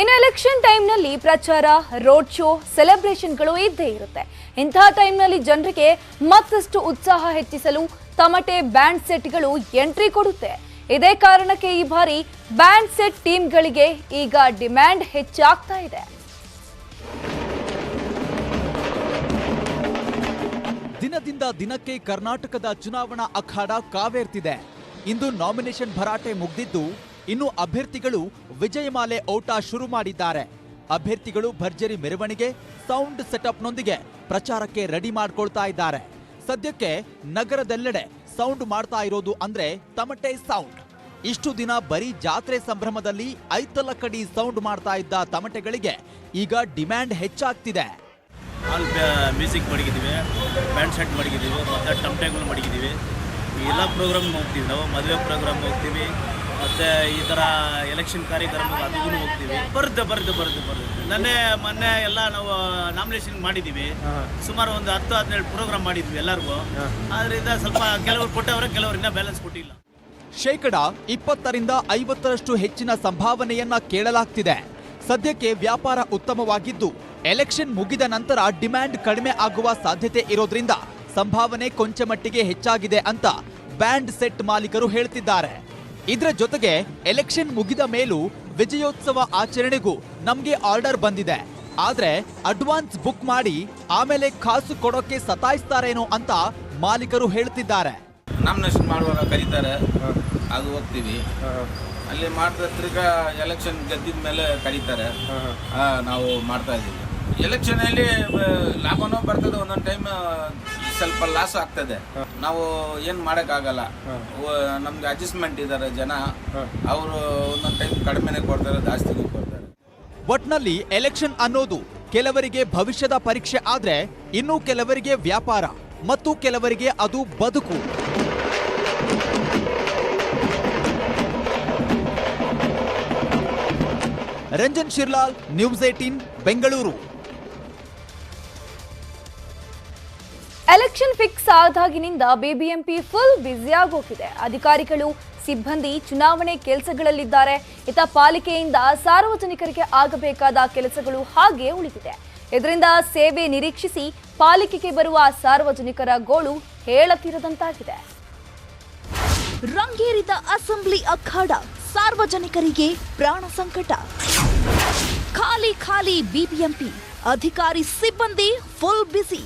ಇನ್ನು ಎಲೆಕ್ಷನ್ ಟೈಮ್ನಲ್ಲಿ ಪ್ರಚಾರ, ರೋಡ್ ಶೋ, ಸೆಲೆಬ್ರೇಷನ್ಗಳು ಇದ್ದೇ ಇರುತ್ತೆ. ಇಂತಹ ಟೈಮ್ನಲ್ಲಿ ಜನರಿಗೆ ಮತ್ತಷ್ಟು ಉತ್ಸಾಹ ಹೆಚ್ಚಿಸಲು ತಮಟೆ ಬ್ಯಾಂಡ್ ಸೆಟ್ಗಳು ಎಂಟ್ರಿ ಕೊಡುತ್ತೆ. ಇದೇ ಕಾರಣಕ್ಕೆ ಈ ಬಾರಿ ಬ್ಯಾಂಡ್ ಸೆಟ್ ಟೀಮ್ಗಳಿಗೆ ಈಗ ಡಿಮ್ಯಾಂಡ್ ಹೆಚ್ಚಾಗ್ತಾ ಇದೆ. ದಿನದಿಂದ ದಿನಕ್ಕೆ ಕರ್ನಾಟಕದ ಚುನಾವಣಾ ಅಖಾಡ ಕಾವೇರ್ತಿದೆ. ಇಂದು ನಾಮಿನೇಷನ್ ಭರಾಟೆ ಮುಗ್ದಿದ್ದು ಇನ್ನು ಅಭ್ಯರ್ಥಿಗಳು ವಿಜಯಮಾಲೆ ಔಟ ಶುರು ಮಾಡಿದ್ದಾರೆ. ಅಭ್ಯರ್ಥಿಗಳು ಭರ್ಜರಿ ಮೆರವಣಿಗೆ, ಸೌಂಡ್ ಸೆಟಪ್ನೊಂದಿಗೆ ಪ್ರಚಾರಕ್ಕೆ ರೆಡಿ ಮಾಡ್ಕೊಳ್ತಾ ಇದ್ದಾರೆ. ಸದ್ಯಕ್ಕೆ ನಗರದೆಲ್ಲೆಡೆ ಸೌಂಡ್ ಮಾಡ್ತಾ ಇರೋದು ಅಂದ್ರೆ ತಮಟೆ ಸೌಂಡ್. ಇಷ್ಟು ದಿನ ಬರೀ ಜಾತ್ರೆ ಸಂಭ್ರಮದಲ್ಲಿ ಐತಲ ಕಡಿ ಸೌಂಡ್ ಮಾಡ್ತಾ ಇದ್ದ ತಮಟೆಗಳಿಗೆ ಈಗ ಡಿಮ್ಯಾಂಡ್ ಹೆಚ್ಚಾಗ್ತಿದೆ. ಮ್ಯೂಸಿಕ್ ಮಡಗಿದ್ದೀವಿ ಬ್ಯಾಂಡ್ ಸೆಟ್ ಮಡಗಿದ್ದೀವಿ, ಮತ್ತು ಟಮಟೆಗಳು ಮಡಗಿದ್ದೀವಿ. ಎಲ್ಲ ಪ್ರೋಗ್ರಾಮ್ ಹೋಗ್ತೀವಿ ನಾವು, ಮದುವೆ ಪ್ರೋಗ್ರಾಮ್ ಹೋಗ್ತೀವಿ. ಮತ್ತು ಈ ಥರ ಎಲೆಕ್ಷನ್ ಕಾರ್ಯಕ್ರಮ ಅದಕ್ಕೂ ಹೋಗ್ತೀವಿ. ಬರುತ್ತೆ ಬರುತ್ತೆ ಬರುತ್ತೆ ಬರುತ್ತೆ ನನ್ನೆ ಮೊನ್ನೆ ಎಲ್ಲ ನಾವು ನಾಮಿನೇಷನ್ ಮಾಡಿದ್ದೀವಿ ಸುಮಾರು ಒಂದು ಹತ್ತು ಹದಿನೇಳು ಪ್ರೋಗ್ರಾಮ್ ಮಾಡಿದ್ವಿ ಎಲ್ಲರಿಗೂ. ಆದ್ರಿಂದ ಸ್ವಲ್ಪ ಕೆಲವರು ಕೊಟ್ಟವರ ಕೆಲವರು ಇನ್ನೂ ಬ್ಯಾಲೆನ್ಸ್ ಕೊಟ್ಟಿಲ್ಲ. ಶೇಕಡ ಇಪ್ಪತ್ತರಿಂದ ಐವತ್ತರಷ್ಟು ಹೆಚ್ಚಿನ ಸಂಭಾವನೆಯನ್ನ ಕೇಳಲಾಗ್ತಿದೆ. ಸದ್ಯಕ್ಕೆ ವ್ಯಾಪಾರ ಉತ್ತಮವಾಗಿದ್ದು ಎಲೆಕ್ಷನ್ ಮುಗಿದ ನಂತರ ಡಿಮ್ಯಾಂಡ್ ಕಡಿಮೆ ಆಗುವ ಸಾಧ್ಯತೆ ಇರೋದ್ರಿಂದ ಸಂಭಾವನೆ ಕೊಂಚ ಮಟ್ಟಿಗೆ ಹೆಚ್ಚಾಗಿದೆ ಅಂತ ಬ್ಯಾಂಡ್ ಸೆಟ್ ಮಾಲೀಕರು ಹೇಳ್ತಿದ್ದಾರೆ. ಇದರ ಜೊತೆಗೆ ಎಲೆಕ್ಷನ್ ಮುಗಿದ ಮೇಲೂ ವಿಜಯೋತ್ಸವ ಆಚರಣೆಗೂ ನಮಗೆ ಆರ್ಡರ್ ಬಂದಿದೆ. ಆದ್ರೆ ಅಡ್ವಾನ್ಸ್ ಬುಕ್ ಮಾಡಿ ಆಮೇಲೆ ಕಾಸು ಕೊಡೋಕೆ ಸತಾಯಿಸ್ತಾರೇನೋ ಅಂತ ಮಾಲೀಕರು ಹೇಳ್ತಿದ್ದಾರೆ. ನಾಮಿನೇಷನ್ ಮಾಡುವಾಗ ಕರೀತಾರೆ. ಅದು ಹೋಗ್ತೀವಿ ಅಲ್ಲಿ ಮಾಡಿದ ತಿರ್ಗಾ ಎಲೆಕ್ಷನ್ ಗೆದ್ದಿದ ಮೇಲೆ ಕರೀತಾರೆ. ನಾವು ಮಾಡ್ತಾ ಇದ್ದೀವಿ. ಎಲೆಕ್ಷನಲ್ಲಿ ಲಾಭನೂ ಬರ್ತದೆ. ಒಂದೊಂದು ಟೈಮ್ ಸ್ವಲ್ಪ ಲಾಸ್ ಆಗ್ತದೆ. ನಾವು ಏನು ಮಾಡೋಕ್ಕಾಗಲ್ಲ. ನಮ್ಗೆ ಅಡ್ಜಸ್ಟ್ಮೆಂಟ್ ಇದ್ದಾರೆ ಜನ. ಅವರು ಒಂದೊಂದು ಟೈಮ್ ಕಡಿಮೆನೇ ಕೊಡ್ತಾರೆ ಜಾಸ್ತಿನೂ ಕೊಡ್ತಾರೆ. ಒಟ್ನಲ್ಲಿ ಎಲೆಕ್ಷನ್ ಅನ್ನೋದು ಕೆಲವರಿಗೆ ಭವಿಷ್ಯದ ಪರೀಕ್ಷೆ ಆದ್ರೆ ಇನ್ನು ಕೆಲವರಿಗೆ ವ್ಯಾಪಾರ ಮತ್ತು ಕೆಲವರಿಗೆ ಅದು ಬದುಕು. Ranjan Shirlal news eighteen Bengaluru. Election fix ಆದಾಗಿನಿಂದ BBMP full ಬ್ಯುಸಿಯಾಗೋಗಿದೆ ಅಧಿಕಾರಿಗಳು, ಸಿಬ್ಬಂದಿ, ಚುನಾವಣೆ ಕೆಲಸಗಳಲ್ಲಿದ್ದಾರೆ. ಇತ ಪಾಲಿಕೆಯಿಂದ ಸಾರ್ವಜನಿಕರಿಗೆ ಆಗಬೇಕಾದ ಕೆಲಸಗಳು ಹಾಗೆ ಉಳಿದಿದೆ. ಇದರಿಂದ ಸೇವೆ ನಿರೀಕ್ಷಿಸಿ ಪಾಲಿಕೆಗೆ ಬರುವ ಸಾರ್ವಜನಿಕರ ಗೋಳು ಹೇಳತಿರದಂತಾಗಿದೆ. ರಂಗೇರಿದ ಅಸೆಂಬ್ಲಿ ಅಖಾಡ, ಸಾರ್ವಜನಿಕರಿಗೆ ಪ್ರಾಣ ಸಂಕಟ. ಖಾಲಿ ಖಾಲಿ ಬಿಬಿಎಂಪಿ ಅಧಿಕಾರಿ, ಸಿಬ್ಬಂದಿ ಫುಲ್ ಬಿಸಿ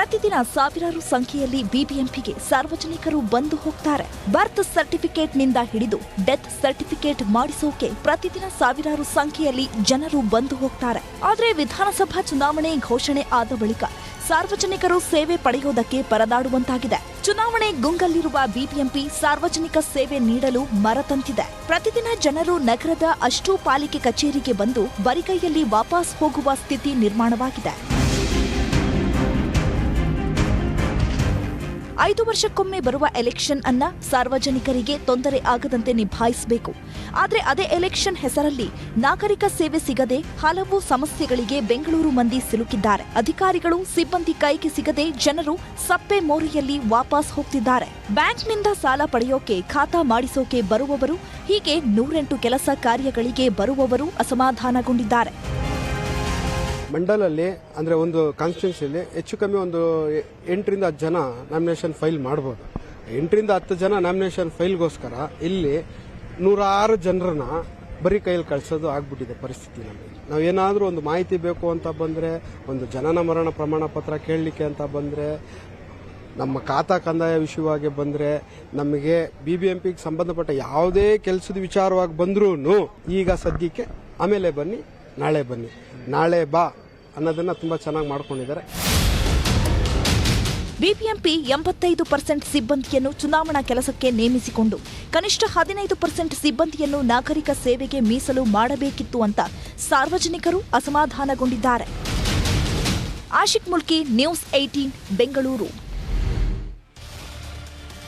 ಪ್ರತಿದಿನ ಸಾವಿರಾರು ಸಂಖ್ಯೆಯಲ್ಲಿ ಬಿಬಿಎಂಪಿಗೆ ಸಾರ್ವಜನಿಕರು ಬಂದು ಹೋಗ್ತಾರೆ. ಬರ್ತ್ ಸರ್ಟಿಫಿಕೇಟ್ನಿಂದ ಹಿಡಿದು ಡೆತ್ ಸರ್ಟಿಫಿಕೇಟ್ ಮಾಡಿಸೋಕೆ ಪ್ರತಿದಿನ ಸಾವಿರಾರು ಸಂಖ್ಯೆಯಲ್ಲಿ ಜನರು ಬಂದು ಹೋಗ್ತಾರೆ. ಆದ್ರೆ ವಿಧಾನಸಭಾ ಚುನಾವಣೆ ಘೋಷಣೆ ಆದ ಬಳಿಕ ಸಾರ್ವಜನಿಕರು ಸೇವೆ ಪಡೆಯೋದಕ್ಕೆ ಪರದಾಡುವಂತಾಗಿದೆ. ಚುನಾವಣೆ ಗುಂಗಲ್ಲಿರುವ ಬಿಬಿಎಂಪಿ ಸಾರ್ವಜನಿಕ ಸೇವೆ ನೀಡಲು ಮರತಂತಿದೆ. ಪ್ರತಿದಿನ ಜನರು ನಗರದ ಅಷ್ಟೂ ಪಾಲಿಕೆ ಕಚೇರಿಗೆ ಬಂದು ಬರಿಗೈಯಲ್ಲಿ ವಾಪಸ್ ಹೋಗುವ ಸ್ಥಿತಿ ನಿರ್ಮಾಣವಾಗಿದೆ. ಐದು ವರ್ಷಕ್ಕೊಮ್ಮೆ ಬರುವ ಎಲೆಕ್ಷನ್ ಅನ್ನ ಸಾರ್ವಜನಿಕರಿಗೆ ತೊಂದರೆ ಆಗದಂತೆ ನಿಭಾಯಿಸಬೇಕು. ಆದರೆ ಅದೇ ಎಲೆಕ್ಷನ್ ಹೆಸರಲ್ಲಿ ನಾಗರಿಕ ಸೇವೆ ಸಿಗದೆ ಹಲವು ಸಮಸ್ಯೆಗಳಿಗೆ ಬೆಂಗಳೂರು ಮಂದಿ ಸಿಲುಕಿದ್ದಾರೆ. ಅಧಿಕಾರಿಗಳು ಸಿಬ್ಬಂದಿ ಕೈಗೆ ಸಿಗದೆ ಜನರು ಸಪ್ಪೆ ಮೋರಿಯಲ್ಲಿ ವಾಪಸ್ ಹೋಗ್ತಿದ್ದಾರೆ. ಬ್ಯಾಂಕ್ನಿಂದ ಸಾಲ ಪಡೆಯೋಕೆ ಖಾತಾ ಮಾಡಿಸೋಕೆ ಬರುವವರು, ಹೀಗೆ ನೂರೆಂಟು ಕೆಲಸ ಕಾರ್ಯಗಳಿಗೆ ಬರುವವರು ಅಸಮಾಧಾನಗೊಂಡಿದ್ದಾರೆ. ಮಂಡಲಲ್ಲಿ, ಅಂದರೆ ಒಂದು ಕಾನ್ಸ್ಟಿಟ್ಯೂನ್ಸಿಯಲ್ಲಿ ಹೆಚ್ಚು ಕಮ್ಮಿ ಒಂದು ಎಂಟರಿಂದ ಹತ್ತು ಜನ ನಾಮಿನೇಷನ್ ಫೈಲ್ ಮಾಡ್ಬೋದು. ಎಂಟರಿಂದ ಹತ್ತು ಜನ ನಾಮಿನೇಷನ್ ಫೈಲ್ಗೋಸ್ಕರ ಇಲ್ಲಿ ನೂರಾರು ಜನರನ್ನ ಬರೀ ಕೈಯಲ್ಲಿ ಕಳಿಸೋದು ಆಗ್ಬಿಟ್ಟಿದೆ ಪರಿಸ್ಥಿತಿ ನಮಗೆ. ನಾವು ಏನಾದರೂ ಒಂದು ಮಾಹಿತಿ ಬೇಕು ಅಂತ ಬಂದರೆ, ಒಂದು ಜನನ ಮರಣ ಪ್ರಮಾಣ ಪತ್ರ ಕೇಳಲಿಕ್ಕೆ ಅಂತ ಬಂದರೆ, ನಮ್ಮ ಖಾತಾ ಕಂದಾಯ ವಿಷಯವಾಗಿ ಬಂದರೆ, ನಮಗೆ ಬಿ ಬಿ ಎಂ ಪಿಗೆ ಸಂಬಂಧಪಟ್ಟ ಯಾವುದೇ ಕೆಲಸದ ವಿಚಾರವಾಗಿ ಬಂದ್ರೂ ಈಗ ಸದ್ಯಕ್ಕೆ ಆಮೇಲೆ ಬನ್ನಿ, ನಾಳೆ ಬನ್ನಿ. ನಾಳೆ ಬಾ. ಅನ್ನೋದನ್ನ ತುಂಬಾ ಚೆನ್ನಾಗಿ ಮಾಡ್ಕೊಂಡಿದ್ದಾರೆ. ಬಿಬಿಎಂಪಿ ಎಂಬತ್ತೈದು ಪರ್ಸೆಂಟ್ ಸಿಬ್ಬಂದಿಯನ್ನು ಚುನಾವಣಾ ಕೆಲಸಕ್ಕೆ ನೇಮಿಸಿಕೊಂಡು, ಕನಿಷ್ಠ ಹದಿನೈದು ಪರ್ಸೆಂಟ್ ಸಿಬ್ಬಂದಿಯನ್ನು ನಾಗರಿಕ ಸೇವೆಗೆ ಮೀಸಲು ಮಾಡಬೇಕಿತ್ತು ಅಂತ ಸಾರ್ವಜನಿಕರು ಅಸಮಾಧಾನಗೊಂಡಿದ್ದಾರೆ. Ashik Mulki, news eighteen Bengaluru.